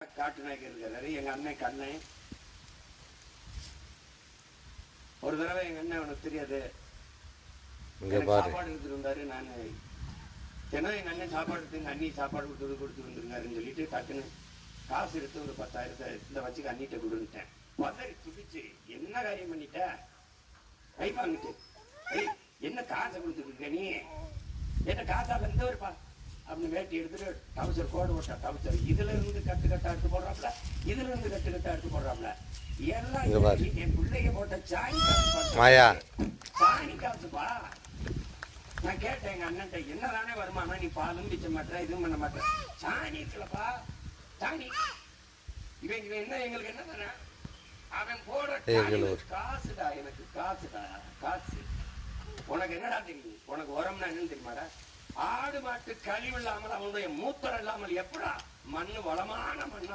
காட்டு இருக்கிறாரு எங்க அண்ணன் கண்ணன் ஒரு தடவை எங்க அண்ணன் உனக்கு தெரியாது. சாப்பாடு எடுத்துட்டு வந்தாரு நான். தினம் எங்க அண்ணன் சாப்பாடு எடுத்து அண்ணி சாப்பாடு கொடுத்து கொடுத்து வந்துருந்தாருன்னு சொல்லிட்டு டக்குன்னு காசு எடுத்து ஒரு பத்தாயிரத்தை இந்த வச்சுக்க அண்ணிட்ட கொடுன்ட்டேன் பதறி துடிச்சு என்ன காரியம் பண்ணிட்ட? கை வாங்கிட்டு. என்ன காசை கொடுத்துட்டு இருக்க நீ? என்ன காசா இந்த ஒரு பா அப்படின்னு வேட்டி எடுத்துட்டு டவுசர் கோடு போட்டா டவுசர் இதுல இருந்து கட்டு கட்டா எடுத்து போடுறாப்ல இதுல இருந்து கட்டு கட்டா எடுத்து போடுறாப்ல எல்லாம் என் பிள்ளைங்க போட்ட சாணி. மாயா. சாணி காசுப்பா நான் கேட்டேன் எங்க அண்ணன்ட்ட என்னதானே வருமானம்? நீ பாலும் பிச்ச மாட்டேன் இதுவும் பண்ண மாட்டேன் சாணி இருக்குல்லப்பா சாணி இவன் இவன் என்ன எங்களுக்கு என்ன தானே? அவன் இவ்வளவு. காசுடா எனக்கு காசுடா காசு. உனக்கு என்னடா தெரியும்? உனக்கு உரம்னா என்னன்னு தெரியுமாடா? ஆடு மாட்டு கழிவு இல்லாமல் அவனுடைய மூத்தர் இல்லாமல் எப்படா? மண்ணு வளமான மண்ணா